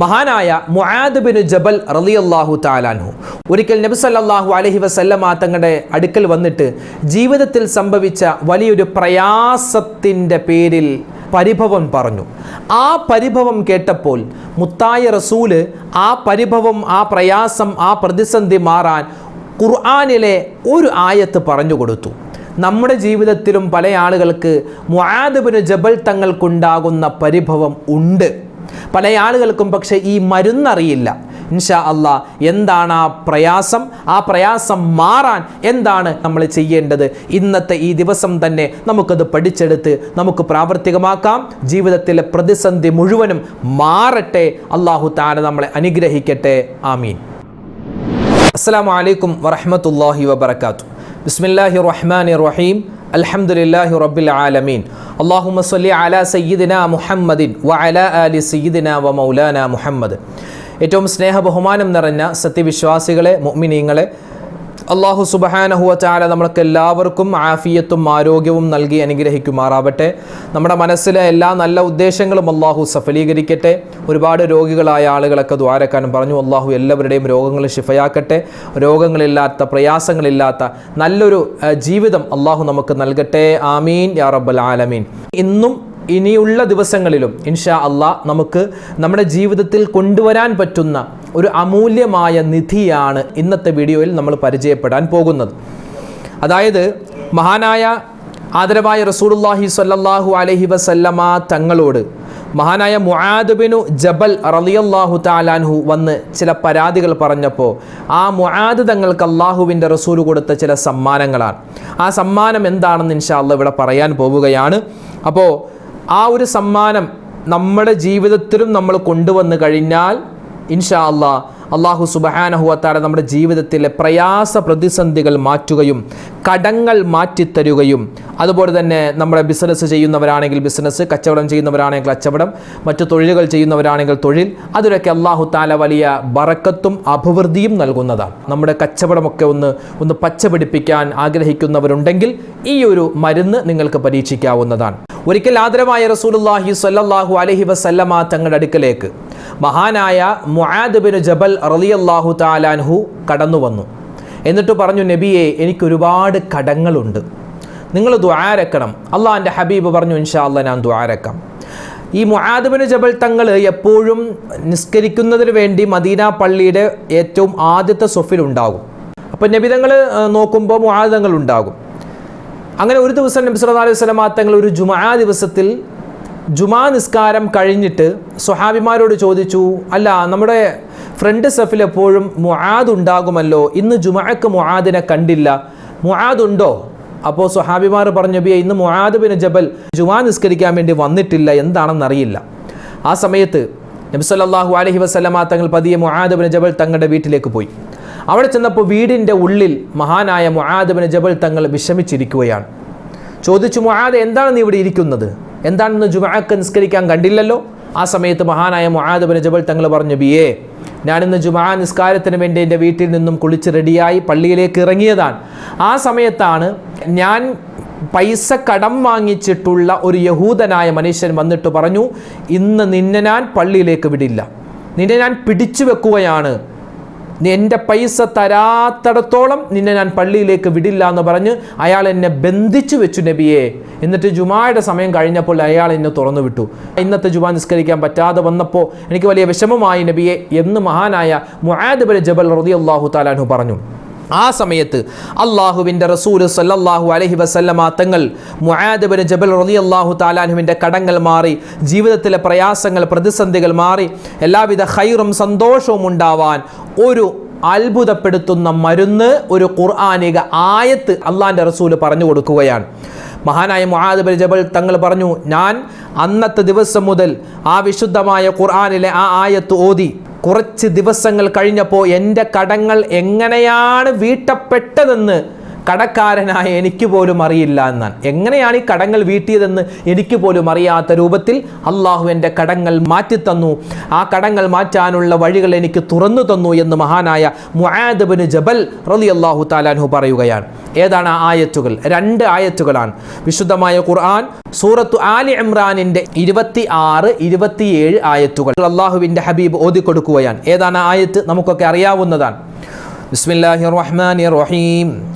മഹാനായ മുആദ് ജബൽ റളിയല്ലാഹു താലാൻഹു ഒരിക്കൽ നബി സല്ലല്ലാഹു അലൈഹി വസല്ലമ തങ്ങളുടെ അടുക്കൽ വന്നിട്ട് ജീവിതത്തിൽ സംഭവിച്ച വലിയൊരു പ്രയാസത്തിന്റെ പേരിൽ പരിഭവം പറഞ്ഞു. ആ പരിഭവം കേട്ടപ്പോൾ മുത്തായ റസൂൽ ആ പരിഭവം ആ പ്രയാസം ആ പ്രതിസന്ധി മാറാൻ ഖുർആാനിലെ ഒരു ആയത്ത് പറഞ്ഞു കൊടുത്തു. നമ്മുടെ ജീവിതത്തിലും പല ആളുകൾക്ക് മുഹാദബിന് ജബൽ തങ്ങൾക്കുണ്ടാകുന്ന പരിഭവം ഉണ്ട്. പല ആളുകൾക്കും പക്ഷേ ഈ മരുന്നറിയില്ല. ഇൻഷാ അല്ല എന്താണ് ആ പ്രയാസം? ആ പ്രയാസം മാറാൻ എന്താണ് നമ്മൾ ചെയ്യേണ്ടത്? ഇന്നത്തെ ഈ ദിവസം തന്നെ നമുക്കത് പഠിച്ചെടുത്ത് നമുക്ക് പ്രാവർത്തികമാക്കാം. ജീവിതത്തിലെ പ്രതിസന്ധി മുഴുവനും മാറട്ടെ. അള്ളാഹു താന നമ്മളെ അനുഗ്രഹിക്കട്ടെ. ആമീൻ. അസ്സാം വലൈക്കും വറഹമത്തല്ലാഹി വബർക്കാത്തു ബിസ്മില്ലാഹി റഹ്മാൻ റഹീം. അൽഹംദുലില്ലാഹി റബ്ബിൽ ആലമീൻ. അള്ളാഹുമ സല്ലി അലാ സയ്യിദിന മുഹമ്മദിൻ വ അല ആലി സയ്യിദിന വ മൗലാന മുഹമ്മദ്. ഏറ്റവും സ്നേഹ ബഹുമാനം നിറഞ്ഞ സത്യവിശ്വാസികളെ മുഅ്മിനീങ്ങളെ അള്ളാഹു സുബഹാനഹുവ ചാല നമ്മൾക്ക് എല്ലാവർക്കും ആഫിയത്തും ആരോഗ്യവും നൽകി അനുഗ്രഹിക്കുമാറാവട്ടെ. നമ്മുടെ മനസ്സിലെ എല്ലാ നല്ല ഉദ്ദേശങ്ങളും അള്ളാഹു സഫലീകരിക്കട്ടെ. ഒരുപാട് രോഗികളായ ആളുകളൊക്കെ ദ്വാരക്കാനും പറഞ്ഞു. അള്ളാഹു എല്ലാവരുടെയും രോഗങ്ങൾ ശിഫയാക്കട്ടെ. രോഗങ്ങളില്ലാത്ത പ്രയാസങ്ങളില്ലാത്ത നല്ലൊരു ജീവിതം അള്ളാഹു നമുക്ക് നൽകട്ടെ. ആമീൻ. യാ റബ്ബൽ ആലമീൻ. ഇന്നും ഇനിയുള്ള ദിവസങ്ങളിലും ഇൻഷാ അള്ളാ നമുക്ക് നമ്മുടെ ജീവിതത്തിൽ കൊണ്ടുവരാൻ പറ്റുന്ന ഒരു അമൂല്യമായ നിധിയാണ് ഇന്നത്തെ വീഡിയോയിൽ നമ്മൾ പരിചയപ്പെടാൻ പോകുന്നത്. അതായത് മഹാനായ ആദരവായ റസൂലുള്ളാഹി സ്വല്ലല്ലാഹു അലഹി വസല്ലമ തങ്ങളോട് മഹാനായ മുഹാദ്ബിനു ബിനു ജബൽ റളിയല്ലാഹു താലാൻഹു വന്ന് ചില പരാതികൾ പറഞ്ഞപ്പോൾ ആ മുആദ് തങ്ങൾക്ക് അള്ളാഹുവിന്റെ റസൂൽ കൊടുത്ത ചില സമ്മാനങ്ങളാണ്. ആ സമ്മാനം എന്താണെന്ന് ഇൻഷാ അള്ളാഹ് ഇവിടെ പറയാൻ പോവുകയാണ്. അപ്പോൾ ആ ഒരു സമ്മാനം നമ്മുടെ ജീവിതത്തിലും നമ്മൾ കൊണ്ടുവന്നു കഴിഞ്ഞാൽ ഇൻഷാ അള്ളാ അള്ളാഹു സുബഹാനഹുവത്താല നമ്മുടെ ജീവിതത്തിലെ പ്രയാസ പ്രതിസന്ധികൾ മാറ്റുകയും കടങ്ങൾ മാറ്റിത്തരുകയും അതുപോലെ തന്നെ നമ്മുടെ ബിസിനസ് ചെയ്യുന്നവരാണെങ്കിൽ ബിസിനസ് കച്ചവടം ചെയ്യുന്നവരാണെങ്കിൽ കച്ചവടം മറ്റു തൊഴിലുകൾ ചെയ്യുന്നവരാണെങ്കിൽ തൊഴിൽ അതിലൊക്കെ അള്ളാഹു താല വലിയ ബറക്കത്തും അഭിവൃദ്ധിയും നൽകുന്നതാണ്. നമ്മുടെ കച്ചവടമൊക്കെ ഒന്ന് ഒന്ന് പച്ച പിടിപ്പിക്കാൻ ആഗ്രഹിക്കുന്നവരുണ്ടെങ്കിൽ ഈ ഒരു മരുന്ന് നിങ്ങൾക്ക് പരീക്ഷിക്കാവുന്നതാണ്. ഒരിക്കൽ ആദരവായ റസൂലുള്ളാഹി സല്ലാഹു അലഹി വസല്ലമ തങ്ങളുടെ അടുക്കലേക്ക്. മഹാനായ മുആദ് ബിൻ ജബൽ റളിയല്ലാഹു താലാൻഹു കടന്നു വന്നു. എന്നിട്ട് പറഞ്ഞു നബിയെ എനിക്കൊരുപാട് കടങ്ങളുണ്ട്. നിങ്ങൾ ദ്വാരക്കണം അള്ളാഹിന്റെ ഹബീബ് പറഞ്ഞു ഇൻഷാ അല്ലാ ഞാൻ ദ്വാരക്കാം ഈ മുഹാദബിന് ജബൽ തങ്ങൾ എപ്പോഴും നിസ്കരിക്കുന്നതിന് വേണ്ടി മദീന പള്ളിയുടെ ഏറ്റവും ആദ്യത്തെ സൊഫിലുണ്ടാകും അപ്പം നബിതങ്ങൾ നോക്കുമ്പോൾ മുഹാദങ്ങൾ ഉണ്ടാകും. അങ്ങനെ ഒരു ദിവസം നബി സല്ലല്ലാഹു അലൈഹി വസല്ലമ തങ്ങൾ ഒരു ജുമാ ദിവസത്തിൽ ജുമാ നിസ്കാരം കഴിഞ്ഞിട്ട് സ്വഹാബിമാരോട് ചോദിച്ചു അല്ല നമ്മുടെ ഫ്രണ്ട് സഫിൽ എപ്പോഴും മുആദ് ഉണ്ടാകുമല്ലോ? ഇന്ന് ജുമാക്ക് മുആദിനെ കണ്ടില്ല. മുആദ് ഉണ്ടോ? അപ്പോൾ സ്വഹാബിമാർ പറഞ്ഞു ബിയ ഇന്ന് മുആദ് ബിൻ ജബൽ ജുമാ നിസ്കരിക്കാൻ വേണ്ടി വന്നിട്ടില്ല. എന്താണെന്നറിയില്ല. ആ സമയത്ത് നബി സല്ലല്ലാഹു അലൈഹി വസല്ലമ തങ്ങൾ പതിയെ മുആദ് ബിൻ ജബൽ തങ്ങളുടെ വീട്ടിലേക്ക് പോയി. അവിടെ ചെന്നപ്പോൾ വീടിന്റെ ഉള്ളിൽ മഹാനായ മുആദ് ജബൽ തങ്ങൾ വിഷമിച്ചിരിക്കുകയാണ്. ചോദിച്ചു മുആദ് എന്താണ് നീ ഇവിടെ ഇരിക്കുന്നത്? എന്താണെന്ന് ജുമാക്ക് നിസ്കരിക്കാൻ കണ്ടില്ലല്ലോ? ആ സമയത്ത് മഹാനായ മുആദ് ജബൽ തങ്ങൾ പറഞ്ഞു ബിയേ ഞാനിന്ന് ജുമാ നിസ്കാരത്തിന് വേണ്ടി എന്റെ വീട്ടിൽ നിന്നും കുളിച്ച് റെഡിയായി പള്ളിയിലേക്ക് ഇറങ്ങിയതാണ്. ആ സമയത്താണ് ഞാൻ പൈസ കടം വാങ്ങിച്ചിട്ടുള്ള ഒരു യഹൂദനായ മനുഷ്യൻ വന്നിട്ട് പറഞ്ഞു ഇന്ന് നിന്നെ ഞാൻ പള്ളിയിലേക്ക് വിടില്ല. നിന്നെ ഞാൻ പിടിച്ചു വെക്കുകയാണ്. നീ എന്റെ പൈസ തരാത്തടത്തോളം നിന്നെ ഞാൻ പള്ളിയിലേക്ക് വിടില്ല എന്ന് പറഞ്ഞ് അയാൾ എന്നെ ബന്ധിച്ചു വെച്ചു നബിയെ. എന്നിട്ട് ജുമായുടെ സമയം കഴിഞ്ഞപ്പോൾ അയാൾ എന്നെ തുറന്നു വിട്ടു. ഇന്നത്തെ ജുമാ നിസ്കരിക്കാൻ പറ്റാതെ വന്നപ്പോൾ എനിക്ക് വലിയ വിഷമമായി നബിയെ എന്ന് മഹാനായ മുഹാദ് ബിൻ ജബൽ അള്ളാഹു താലാനു പറഞ്ഞു. ആ സമയത്ത് അള്ളാഹുവിന്റെ റസൂൽ സല്ലല്ലാഹു അലഹി വസല്ലമ തങ്ങൾ മുആദ് ജബൽ ജബൽ അള്ളാഹു താലാൻഹുവിന്റെ കടങ്ങൾ മാറി ജീവിതത്തിലെ പ്രയാസങ്ങൾ പ്രതിസന്ധികൾ മാറി എല്ലാവിധ ഹൈറും സന്തോഷവും ഉണ്ടാവാൻ ഒരു അത്ഭുതപ്പെടുത്തുന്ന മരുന്ന് ഒരു ഖുർആാനിക ആയത്ത് അള്ളാഹിന്റെ റസൂൽ പറഞ്ഞു കൊടുക്കുകയാണ്. മഹാനായ മുഹാദബൽ ജബൽ തങ്ങൾ പറഞ്ഞു ഞാൻ അന്നത്തെ ദിവസം മുതൽ ആ വിശുദ്ധമായ ഖുർആാനിലെ ആ ആയത്ത് ഓതി. കുറച്ച് ദിവസങ്ങൾ കഴിഞ്ഞപ്പോൾ എന്റെ കടങ്ങൾ എങ്ങനെയാണ് വീട്ടപ്പെട്ടതെന്ന് കടക്കാരനായ എനിക്ക് പോലും അറിയില്ല എന്നാണ്. എങ്ങനെയാണ് ഈ കടങ്ങൾ വീട്ടിയതെന്ന് എനിക്ക് പോലും അറിയാത്ത രൂപത്തിൽ അള്ളാഹു എന്റെ കടങ്ങൾ മാറ്റിത്തന്നു ആ കടങ്ങൾ മാറ്റാനുള്ള വഴികൾ എനിക്ക് തുറന്നു തന്നു എന്ന് മഹാനായ മുആദബിന് ജബൽ റലി അള്ളാഹു താലാൻഹു പറയുകയാണ്. ഏതാണ് ആ ആയത്തുകൾ? രണ്ട് ആയത്തുകളാണ്. വിശുദ്ധമായ ഖുർആൻ സൂറത്തു ആലി ഇമ്രാനിന്റെ ഇരുപത്തി ആറ് ഇരുപത്തിയേഴ് ആയത്തുകൾ അള്ളാഹുവിന്റെ ഹബീബ് ഓതിക്കൊടുക്കുകയാണ് ഏതാണ് ആയത്ത്? നമുക്കൊക്കെ അറിയാവുന്നതാണ്. ബിസ്മില്ലാഹിർ റഹ്മാനിർ റഹീം.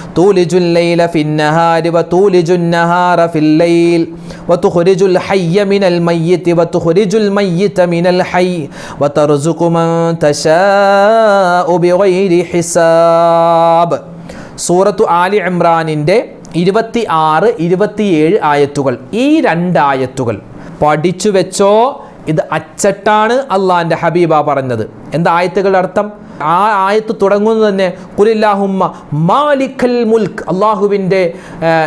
تولج الليل في النهار وتولج النهار في الليل وتخرج الحي من الميت وتخرج الميت من الحي وترزق من تشاء بغير حساب സൂറത്തു ആലി ഇമ്രാനിൻ്റെ ഇരുപത്തി ആറ് ഇരുപത്തിയേഴ് ആയത്തുകൾ ഈ രണ്ട് ആയത്തുകൾ പഠിച്ചു വെച്ചോ ഇത് അച്ചട്ടാണ് അള്ളാഹിൻ്റെ ഹബീബ പറഞ്ഞത് എന്താ ആയത്തുകളുടെ അർത്ഥം ആ ആയത്ത് തുടങ്ങുന്നത് തന്നെ കുലില്ലാഹുമ്മ മാലിക്കൽ മുൽക്ക് അള്ളാഹുവിന്റെ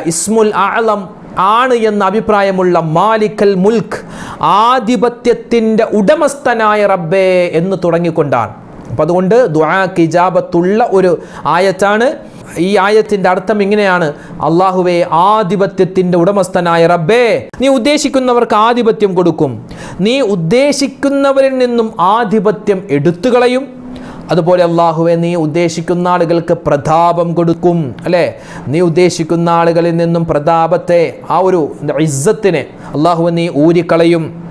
ഇസ്മുൽ ആളം ആണ് എന്ന അഭിപ്രായമുള്ള മാലിക്കൽ മുൽക്ക് ആധിപത്യത്തിന്റെ ഉടമസ്ഥനായ റബ്ബേ എന്ന് തുടങ്ങിക്കൊണ്ടാണ്. അപ്പം അതുകൊണ്ട് ദുആക്ക് ഒരു ആയത്താണ്. ഈ ആയത്തിന്റെ അർത്ഥം ഇങ്ങനെയാണ്. അള്ളാഹുവെ ആധിപത്യത്തിന്റെ ഉടമസ്ഥനായ റബ്ബേ നീ ഉദ്ദേശിക്കുന്നവർക്ക് ആധിപത്യം കൊടുക്കും. നീ ഉദ്ദേശിക്കുന്നവരിൽ നിന്നും ആധിപത്യം എടുത്തുകളയും. അതുപോലെ അള്ളാഹുവെ നീ ഉദ്ദേശിക്കുന്ന ആളുകൾക്ക് പ്രതാപം കൊടുക്കും അല്ലേ? നീ ഉദ്ദേശിക്കുന്ന ആളുകളിൽ നിന്നും പ്രതാപത്തെ ആ ഒരു ഇസ്സത്തിനെ അള്ളാഹുവെ നീ ഊരിക്കളയും.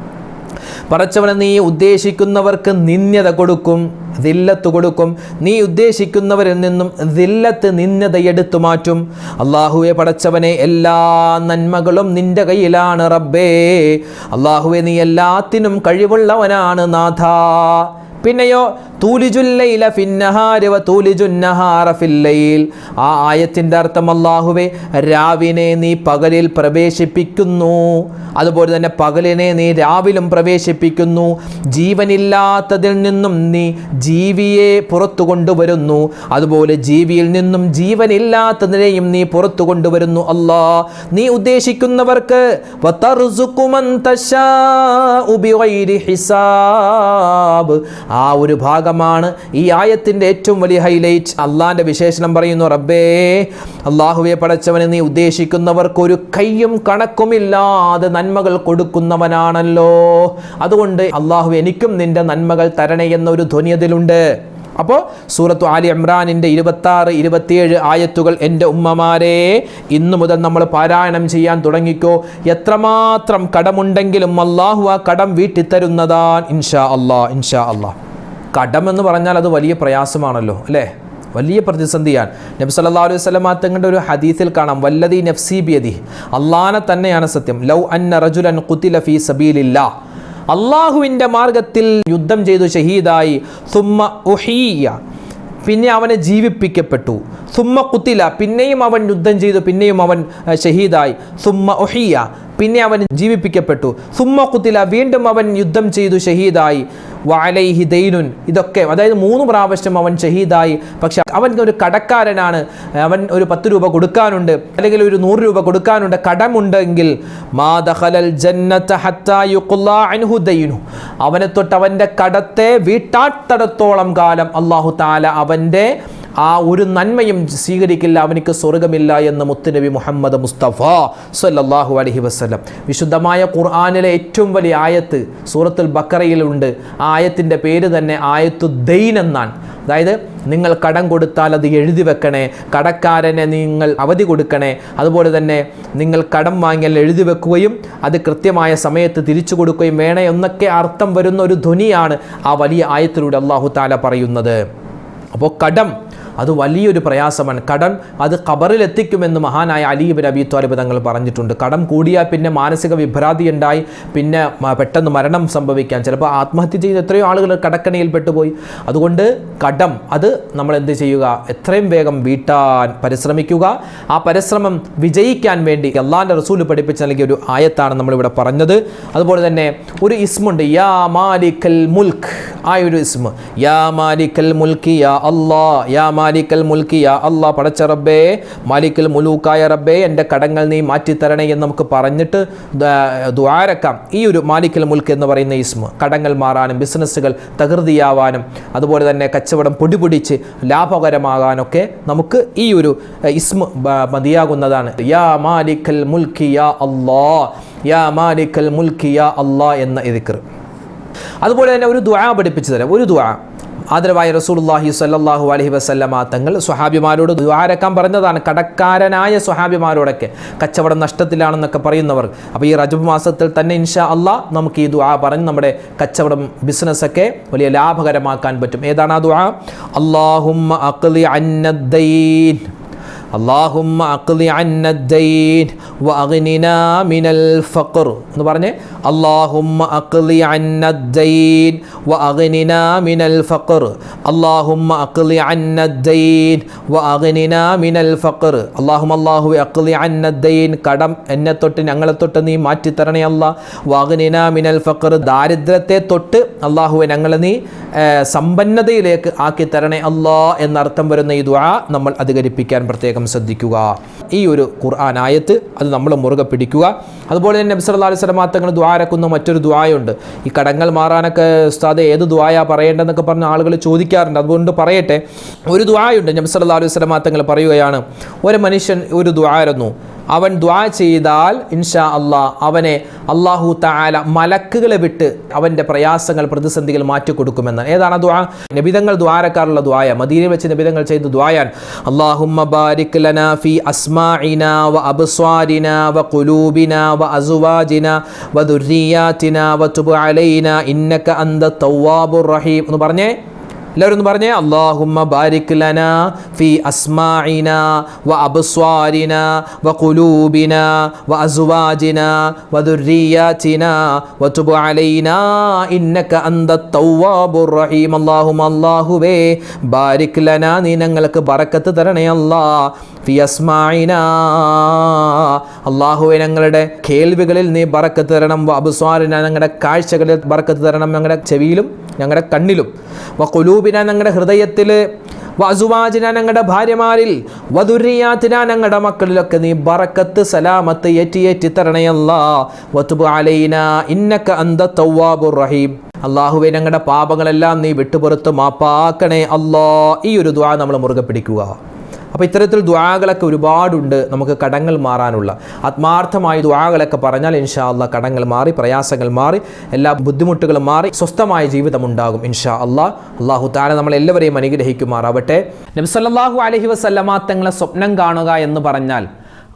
പറച്ചവനെ നീ ഉദ്ദേശിക്കുന്നവർക്ക് നിന്യത കൊടുക്കും ദില്ലത്ത് കൊടുക്കും. നീ ഉദ്ദേശിക്കുന്നവരിൽ നിന്നും ദില്ലത്ത് നിന്യത എടുത്തു മാറ്റും. അള്ളാഹുവെ പടച്ചവനെ എല്ലാ നന്മകളും നിന്റെ കയ്യിലാണ് റബ്ബേ. അള്ളാഹുവെ നീ എല്ലാത്തിനും കഴിവുള്ളവനാണ് നാഥ. പിന്നെയോ തൂലിജുല്ലൈല ഫിന്നഹാരി ആ ആയത്തിന്റെ അർത്ഥം അല്ലാഹുവേ രാവിനെ നീ പകലിൽ പ്രവേശിപ്പിക്കുന്നു. അതുപോലെ തന്നെ പകലിനെ നീ രാവിലും പ്രവേശിപ്പിക്കുന്നു. ജീവനില്ലാത്തതിൽ നിന്നും നീ ജീവിയെ പുറത്തു കൊണ്ടുവരുന്നു. അതുപോലെ ജീവിയിൽ നിന്നും ജീവനില്ലാത്തതിനെയും നീ പുറത്തു കൊണ്ടുവരുന്നു അല്ലാ നീ ഉദ്ദേശിക്കുന്നവർക്ക് ആ ഒരു ഭാഗമാണ് ഈ ആയത്തിന്റെ ഏറ്റവും വലിയ ഹൈലൈറ്റ് അള്ളാഹിന്റെ വിശേഷണം പറയുന്നു റബ്ബേ അള്ളാഹുവെ പടച്ചവനെ നീ ഉദ്ദേശിക്കുന്നവർക്കൊരു കയ്യും കണക്കുമില്ലാതെ നന്മകൾ കൊടുക്കുന്നവനാണല്ലോ. അതുകൊണ്ട് അള്ളാഹു എനിക്കും നിന്റെ നന്മകൾ തരണേ എന്നൊരു ധ്വനി അതിലുണ്ട്. അപ്പോൾ സൂറത്തു ആലി ഇമ്രാനിന്റെ ഇരുപത്താറ് ഇരുപത്തിയേഴ് ആയത്തുകൾ എന്റെ ഉമ്മമാരെ ഇന്നു മുതൽ നമ്മൾ പാരായണം ചെയ്യാൻ തുടങ്ങിക്കോ. എത്രമാത്രം കടമുണ്ടെങ്കിലും അള്ളാഹു ആ കടം വീട്ടിത്തരുന്നതാണ് ഇൻഷാ അള്ളാ ഇൻഷാ അള്ളാ കടം എന്ന് പറഞ്ഞാൽ അത് വലിയ പ്രയാസമാണല്ലോ അല്ലേ? വലിയ പ്രതിസന്ധിയാണ്. നബി സല്ലാ അലൈഹി സ്വലം തങ്ങളുടെ ഒരു ഹദീസിൽ കാണാം വല്ലതി നഫ്സി ബിയതി അള്ളാനെ തന്നെയാണ് സത്യം. ലൗ അന്ന റജുലൻ കുത്തില ഫീ സബീലില്ല. അള്ളാഹുവിന്റെ മാർഗത്തിൽ യുദ്ധം ചെയ്തു ഷഹീദായി സുമ്മ ഉഹീയ. പിന്നെ അവനെ ജീവിപ്പിക്കപ്പെട്ടു. സുമ്മ കുത്തില പിന്നെയും അവൻ യുദ്ധം ചെയ്തു പിന്നെയും അവൻ ഷഹീദായി. സുമ്മ ഒഹിയ പിന്നെ അവൻ ജീവിപ്പിക്കപ്പെട്ടു. സുമ്മ കുത്തില വീണ്ടും അവൻ യുദ്ധം ചെയ്തു ഷഹീദായി. വാലൈഹി ദൈനുൻ ഇതൊക്കെ അതായത് മൂന്ന് പ്രാവശ്യം അവൻ ഷഹീദായി. പക്ഷെ അവൻ ഒരു കടക്കാരനാണ്. അവൻ ഒരു പത്ത് രൂപ കൊടുക്കാനുണ്ട് അല്ലെങ്കിൽ ഒരു നൂറ് രൂപ കൊടുക്കാനുണ്ട് കടമുണ്ടെങ്കിൽ അവനെ തൊട്ട് അവന്റെ കടത്തെ വീട്ടാട്ടടത്തോളം കാലം അള്ളാഹു താല അവന്റെ ആ ഒരു നന്മയും സ്വീകരിക്കില്ല അവനിക്ക് സ്വർഗമില്ല എന്ന് മുത്തുനബി മുഹമ്മദ് മുസ്തഫ സല്ലല്ലാഹു അലഹി വസ്ലം വിശുദ്ധമായ ഖുർആാനിലെ ഏറ്റവും വലിയ ആയത്ത് സൂറത്തുൽ ബക്കറയിലുണ്ട് ആ ആയത്തിന്റെ പേര് തന്നെ ആയത്തു ദൈൻ എന്നാണ്. അതായത് നിങ്ങൾ കടം കൊടുത്താൽ അത് എഴുതി വെക്കണേ കടക്കാരനെ നിങ്ങൾ അവധി കൊടുക്കണേ അതുപോലെ തന്നെ നിങ്ങൾ കടം വാങ്ങിയാൽ എഴുതി വെക്കുകയും അത് കൃത്യമായ സമയത്ത് തിരിച്ചു കൊടുക്കുകയും വേണേ എന്നൊക്കെ അർത്ഥം വരുന്ന ഒരു ധ്വനിയാണ് ആ വലിയ ആയത്തിലൂടെ അള്ളാഹു താല പറയുന്നത്. അപ്പോൾ കടം അത് വലിയൊരു പ്രയാസമാണ്. കടം അത് ഖബറിലെത്തിക്കുമെന്ന് മഹാനായ അലീബിൻ അബി ത്വാലിബ് തങ്ങൾ പറഞ്ഞിട്ടുണ്ട്. കടം കൂടിയാൽ പിന്നെ മാനസിക വിഭ്രാന്തി ഉണ്ടായി പിന്നെ പെട്ടെന്ന് മരണം സംഭവിക്കാൻ. ചിലപ്പോൾ ആത്മഹത്യ ചെയ്ത് എത്രയോ ആളുകൾ കടക്കണിയിൽ പെട്ടുപോയി. അതുകൊണ്ട് കടം അത് നമ്മൾ എന്ത് ചെയ്യുക? എത്രയും വേഗം വീട്ടാൻ പരിശ്രമിക്കുക. ആ പരിശ്രമം വിജയിക്കാൻ വേണ്ടി എല്ലാന്റെ റസൂൽ പഠിപ്പിച്ച് നൽകിയ ഒരു ആയത്താണ് നമ്മളിവിടെ പറഞ്ഞത്. അതുപോലെ തന്നെ ഒരു ഇസ്മുണ്ട്. യാ മാലിക്കൽ മുൽക്ക്. ആ ഒരു ഇസ്മ. യാ മാലിക്കൽ മുൽക്ക് യാ അല്ലാ യാ മാലിക്കൽ മുൽക്കിയ അല്ലാ പടച്ച റബ്ബേ മാലിക്കൽ മുലൂക്കായ റബ്ബേ എന്റെ കടങ്ങൾ നീ മാറ്റിത്തരണേ എന്ന് നമുക്ക് പറഞ്ഞിട്ട് ദ്വാരക്കാം ഈ ഒരു മാലിക്കൽ മുൽക്ക് എന്ന് പറയുന്ന ഇസ്മ കടങ്ങൾ മാറാനും ബിസിനസ്സുകൾ തകൃതിയാവാനും അതുപോലെ തന്നെ കച്ചവടം പൊടിപൊടിച്ച് ലാഭകരമാകാനൊക്കെ നമുക്ക് ഈ ഒരു ഇസ്മ മതിയാകുന്നതാണ്. യാ മാലിക്കൽ മുൽക്കി യാ അല്ലാ യാ മാലിക്കൽ മുൽക്കി യാ അല്ലാ എന്ന ഇതിക്കർ അതുപോലെ തന്നെ ഒരു ദുആ പഠിപ്പിച്ചു തരാം ഒരു ദുആ. ആദരവായ റസൂലുള്ളാഹി സല്ലാഹു അലഹി വസല്ലമ തങ്ങൾ സ്വഹാബിമാരോട് ദ്വാരക്കാൻ പറഞ്ഞതാണ്. കടക്കാരനായ സ്വഹാബിമാരോടൊക്കെ കച്ചവടം നഷ്ടത്തിലാണെന്നൊക്കെ പറയുന്നവർ. അപ്പോൾ ഈ റജബ് മാസത്തിൽ തന്നെ ഇൻഷാ അള്ളാ നമുക്ക് ഈ ദുആ പറഞ്ഞ് നമ്മുടെ കച്ചവടം ബിസിനസ്സൊക്കെ വലിയ ലാഭകരമാക്കാൻ പറ്റും. ഏതാണ് ആ ദുആ? അല്ലാഹുമ്മ അക്ലി അന്നദ്ദൈൻ അള്ളാഹുമ്മ അക്ലി അന്നദ്ദൈൻ വഅഗ്നിന മിനൽ ഫഖർ എന്ന് പറഞ്ഞു അള്ളാഹുമ്മ അക്ലി അന്നദ്ദൈൻ വഅഗ്നിന മിനൽ ഫഖർ. അള്ളാഹുമ്മ അക്ലി അന്നദ്ദൈൻ വഅഗ്നിന മിനൽ ഫഖർ. അള്ളാഹുമ്മ അള്ളാഹു അക്ലി അന്നദ്ദൈൻ കടം എന്നെ തൊട്ട് ഞങ്ങളെ തൊട്ട് നീ മാറ്റി തരണേ അല്ല. വഅഗ്നിന മിനൽ ഫഖർ ദാരിദ്ര്യത്തെ തൊട്ട് അള്ളാഹു ഞങ്ങളെ നീ സമ്പന്നതയിലേക്ക് ആക്കി തരണേ അല്ലാ എന്നർത്ഥം വരുന്ന ഈ ദുആ നമ്മൾ അധികരിപ്പിക്കാൻ പ്രത്യേകം ശ്രദ്ധിക്കുക. ഈ ഒരു ഖുർആൻ ആയത്ത് അത് നമ്മൾ മുറുകെ പിടിക്കുക. അതുപോലെ തന്നെ നബി സല്ലല്ലാഹു അലൈഹി വസല്ലം തങ്ങൾ ദ്വാരക്കുന്ന മറ്റൊരു ദ്വായുണ്ട് ഈ കടങ്ങൾ മാറാനൊക്കെ ഉസ്താദ് ഏത് ദ്വായ പറയേണ്ടതെന്നൊക്കെ പറഞ്ഞ ആളുകൾ ചോദിക്കാറുണ്ട്. അതുകൊണ്ട് പറയട്ടെ. ഒരു ദ്വായുണ്ട് നബി സല്ലല്ലാഹു അലൈഹി വസല്ലം തങ്ങൾ പറയുകയാണ്. ഒരു മനുഷ്യൻ ഒരു ദ്വാരുന്നു അവൻ ദ്വാ ചെയ്താൽ ഇൻഷാ അള്ളാ അവനെ അള്ളാഹു താല മലക്കുകളെ വിട്ട് അവന്റെ പ്രയാസങ്ങൾ പ്രതിസന്ധികൾ മാറ്റിക്കൊടുക്കുമെന്ന്. ഏതാണ് ദ്വാ? നബിതങ്ങൾ ദ്വാരക്കാരുള്ള ദ്വായ. മദീനെ വെച്ച് നബിതങ്ങൾ ചെയ്ത് ദ്വായാൻ. അള്ളാഹുമ്മ ബാരിക് ഫി വ വ വ വ വ തുബ് ഇന്നക റഹീം. എന്ന് പറഞ്ഞേ എല്ലാവരും ഒന്ന് പറഞ്ഞേ അള്ളാഹുമ്മ ബാരിക് ലന ഫി അസ്മാഇന വ അബ്സ്വാരിന വ ഖുലൂബിന വ അസ്വാജിന വ ദുർരിയാതിന വ തുബ് അലൈനാ ഇന്നക അന്ത തവ്വാബുർ റഹീം. അല്ലാഹുമ്മ അല്ലാഹുവേ ബാരിക് ലന നീ ഞങ്ങൾക്ക് ബറക്കത്ത് തരണേ അല്ലാ ഫി അസ്മാഇന. അള്ളാഹുവെ ഞങ്ങളുടെ കേൾവികളിൽ നീ ബറക്കത്ത് തരണം. വ ഞങ്ങളുടെ കാഴ്ചകളിൽ ബറക്കത്ത് തരണം. ഞങ്ങളുടെ ചെവിയിലും ഞങ്ങളുടെ കണ്ണിലും. വ കുലൂബിന ഞങ്ങളുടെ ഹൃദയത്തിൽ. വസുവാജിന ഞങ്ങളുടെ ഭാര്യമാരിൽ. വധുരിയാത്തിന ഞങ്ങളുടെ മക്കളിലൊക്കെ നീ ബറക്കത്ത് സലാമത്ത് ഏറ്റിയേറ്റി ഏറ്റി തരണയല്ല വത്തുബ് ഇന്നക്ക അന്ത റഹീം. അള്ളാഹുവെ ഞങ്ങളുടെ പാപങ്ങളെല്ലാം നീ വിട്ടുപുറത്ത് മാപ്പാക്കണേ അല്ലാ. ഈ ഒരു ദ്വാ നമ്മൾ മുറുകെ പിടിക്കുക. അപ്പോൾ ഇത്തരത്തിൽ ദ്വാകളൊക്കെ ഒരുപാടുണ്ട് നമുക്ക് കടങ്ങൾ മാറാനുള്ള. ആത്മാർത്ഥമായ ദ്വാകളൊക്കെ പറഞ്ഞാൽ ഇൻഷാ അള്ളാഹ് കടങ്ങൾ മാറി പ്രയാസങ്ങൾ മാറി എല്ലാ ബുദ്ധിമുട്ടുകളും മാറി സ്വസ്ഥമായ ജീവിതം ഉണ്ടാകും ഇൻഷാ അള്ളാഹ് അള്ളാഹു താല നമ്മളെല്ലാവരെയും അനുഗ്രഹിക്കുമാറാവട്ടെ. നബ്സല്ലാഹു അലഹി വസല്ലമാ തങ്ങളെ സ്വപ്നം കാണുക എന്ന് പറഞ്ഞാൽ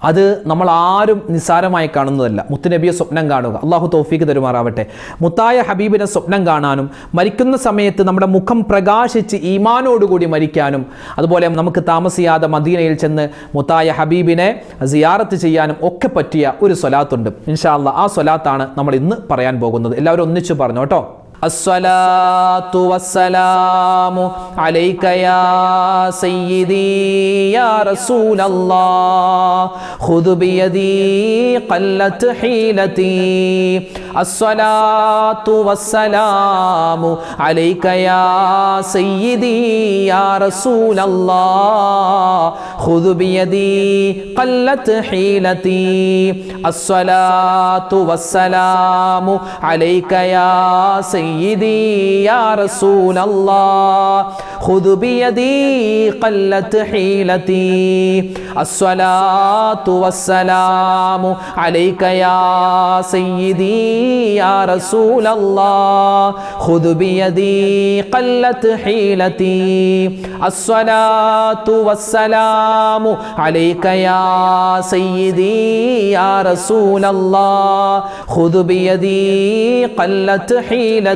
അത് നമ്മൾ ആരും നിസ്സാരമായി കാണുന്നതല്ല. മുത്തുനബിയെ സ്വപ്നം കാണുക. അള്ളാഹു തോഫീക്ക് തരുമാറാവട്ടെ. മുത്തായ ഹബീബിനെ സ്വപ്നം കാണാനും മരിക്കുന്ന സമയത്ത് നമ്മുടെ മുഖം പ്രകാശിച്ച് ഈമാനോടുകൂടി മരിക്കാനും അതുപോലെ നമുക്ക് താമസിയാതെ മദീനയിൽ ചെന്ന് മുത്തായ ഹബീബിനെ സിയാറത്ത് ചെയ്യാനും ഒക്കെ പറ്റിയ ഒരു സ്വലാത്തുണ്ട്. ഇൻഷാല്ല ആ സ്വലാത്താണ് നമ്മൾ ഇന്ന് പറയാൻ പോകുന്നത്. എല്ലാവരും ഒന്നിച്ചു പറഞ്ഞു കേട്ടോ? الصلاة والسلام عليك يا سيدي يا رسول الله خذ بيدي قلت حيلتي الصلاة والسلام عليك يا سيدي يا رسول الله خذ بيدي قلت حيلتي الصلاة والسلام عليك يا سيدي سيدي يا رسول الله خذ بيدي قلت حيلتي الصلاة والسلام عليك يا سيدي يا رسول الله خذ بيدي قلت حيلتي الصلاة والسلام عليك يا سيدي يا رسول الله خذ بيدي قلت حيلتي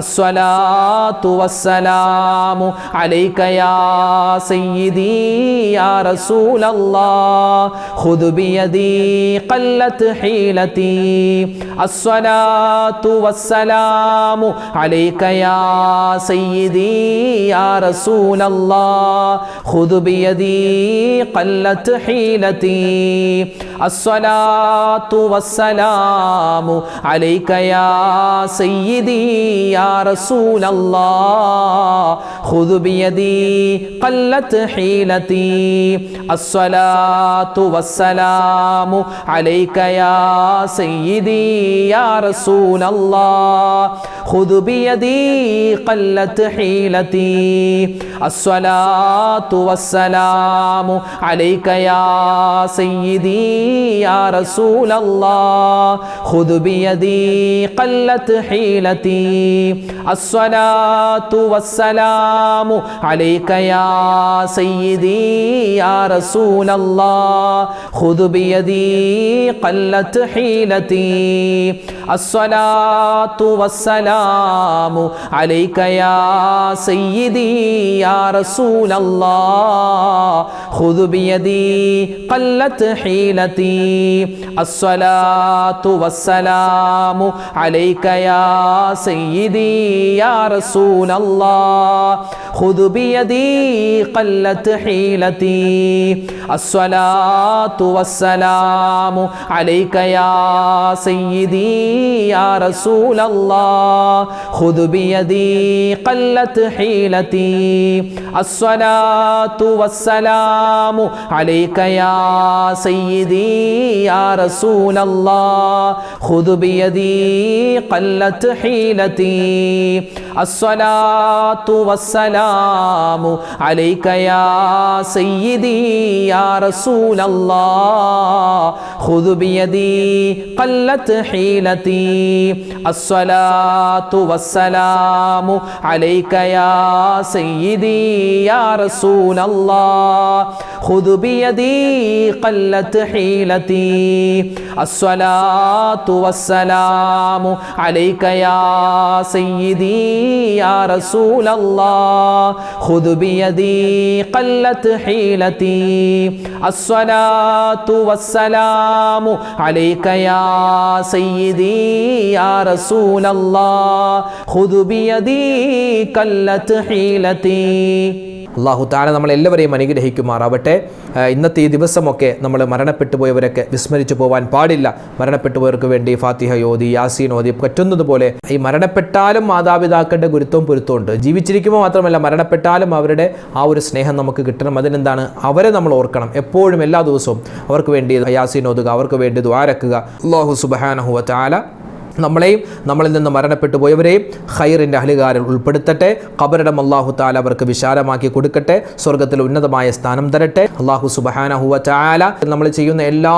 അസ്സലാത്തു വസ്സലാമു അലൈക യാ സയ്യിദി യാ റസൂലല്ലാഹ് ഖുദ് ബിയദി ഖല്ലത് ഹീലതി. അസ്സലാത്തു വസ്സലാമു അലൈക യാ സയ്യിദി യാ റസൂലല്ലാഹ് ഖുദ് ബിയദി ഖല്ലത് ഹീലതി. അസ്സലാത്തു വസ്സലാമു അലൈക رسول الله خذ بيدي ഖുദ് حيلتي ഖല്ലത് والسلام عليك يا سيدي يا رسول الله خذ بيدي ബിയദി حيلتي ഹീലതി والسلام عليك يا سيدي يا رسول الله خذ بيدي ഖല്ലത് ഹീലതി അസ്സലാത്തു വസ്സലാമു അലൈക യാ സയ്യിദി യാ റസൂലല്ലാഹ് ഖുദ് ബിയദി ഖല്ലത് ഹീലതി. അസ്സലാത്തു വസ്സലാമു അലൈക യാ സയ്യിദി യാ റസൂലല്ലാഹ് ഖുദ് ബിയദി ഖല്ലത് ഹീലതി. അസ്സലാത്തു വസ്സലാമു അലൈക യാ സയ്യിദി യാ റസൂലല്ലാഹ് ഖുദ് ബിയദി ഖല്ലത് ഹീലതി അസ്സലാത്തു വസ്സലാമു അലൈക യാ സയ്യിദി യാ റസൂലല്ലാഹ് ഖുദ് ബിയദി ഖല്ലത് ഹീലതി അസ്സലാത്തു വസ്സലാമു അലൈക യാ സയ്യിദി യാ റസൂലല്ലാഹ് ഖുദ് ബിയദി ഖല്ലത് ഹീലതി. അസ്സലാത്തു വസ്സലാമു അലൈക യാ സയ്യിദി യാ റസൂലല്ലാഹ് ഖുദ് ബിയദി ഖല്ലത് ഹീലതി അസ്സലാത്തു വസ്സലാമു അലൈക യാ സയ്യിദി യാ റസൂലല്ലാഹ് ഖുദ് ബിയദി ഖല്ലത് ഹീലതി അസ്സലാത്തു വസ്സലാമു അലൈക യാ സയ്യിദി യാ خذ ഖുദ് قلت ഖല്ലത് ഹീലതി അസ്സലാത്തു വസ്സലാമു അലൈക യാ സയ്യിദി യാ الله ഖുദ് بيدي ഖല്ലത് ഹീലതി അള്ളാഹു താല നമ്മളെല്ലാവരെയും അനുഗ്രഹിക്കുമാറാവട്ടെ. ഇന്നത്തെ ഈ ദിവസമൊക്കെ നമ്മൾ മരണപ്പെട്ടു പോയവരൊക്കെ വിസ്മരിച്ചു പോകാൻ പാടില്ല. മരണപ്പെട്ടു പോയവർക്ക് വേണ്ടി ഫാത്തിഹ ഓതി യാസീൻ ഓതി പറ്റുന്നതുപോലെ ഈ മരണപ്പെട്ടാലും മാതാപിതാക്കളുടെ ഗുരുത്വം പൊരുത്തവും ഉണ്ട് ജീവിച്ചിരിക്കുമ്പോൾ മാത്രമല്ല മരണപ്പെട്ടാലും അവരുടെ ആ ഒരു സ്നേഹം നമുക്ക് കിട്ടണം. അതിനെന്താണ്? അവരെ നമ്മൾ ഓർക്കണം. എപ്പോഴും എല്ലാ ദിവസവും അവർക്ക് വേണ്ടി യാസീൻ ഓതുക അവർക്ക് വേണ്ടി ദ്വാരക്കുക. അള്ളാഹു സുബഹാനഹുവ താല നമ്മളെയും നമ്മളിൽ നിന്ന് മരണപ്പെട്ടു പോയവരെയും ഹൈറിന്റെ അഹലുകാരിൽ ഉൾപ്പെടുത്തട്ടെ. കബരടം അള്ളാഹു താല അവർക്ക് വിശാലമാക്കി കൊടുക്കട്ടെ. സ്വർഗത്തിൽ ഉന്നതമായ സ്ഥാനം തരട്ടെ. അള്ളാഹു സുബഹാനഹുവ ചാല നമ്മൾ ചെയ്യുന്ന എല്ലാ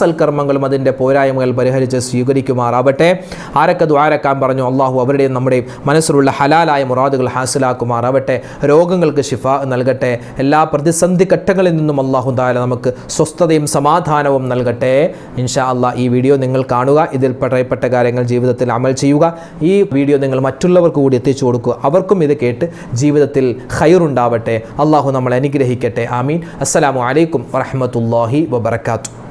സൽക്കർമ്മങ്ങളും അതിന്റെ പോരായ്മകൾ പരിഹരിച്ച് സ്വീകരിക്കുമാറാവട്ടെ. ആരൊക്കെ ദ്വാരക്കാൻ പറഞ്ഞു അള്ളാഹു അവരുടെയും നമ്മുടെയും മനസ്സിലുള്ള ഹലാലായ മുറാദുകൾ ഹാസിലാക്കുമാറാവട്ടെ. രോഗങ്ങൾക്ക് ശിഫ നൽകട്ടെ. എല്ലാ പ്രതിസന്ധി ഘട്ടങ്ങളിൽ നിന്നും അള്ളാഹു താല നമുക്ക് സ്വസ്ഥതയും സമാധാനവും നൽകട്ടെ. ഇൻഷാ അള്ളാഹ് ഈ വീഡിയോ നിങ്ങൾ കാണുക. ഇതിൽ പറയപ്പെട്ട കാര്യങ്ങൾ ജീവിതത്തിൽ അമൽ ചെയ്യുക. ഈ വീഡിയോ നിങ്ങൾ മറ്റുള്ളവർക്ക് കൂടി എത്തിച്ചു കൊടുക്കുക അവർക്കും ഇത് കേട്ട് ജീവിതത്തിൽ ഖൈറുണ്ടാവട്ടെ അള്ളാഹു നമ്മൾ അനുഗ്രഹിക്കട്ടെ. ആമീൻ. അസ്സലാമു അലൈക്കും വറഹമത്തല്ലാഹി വബർക്കാത്തു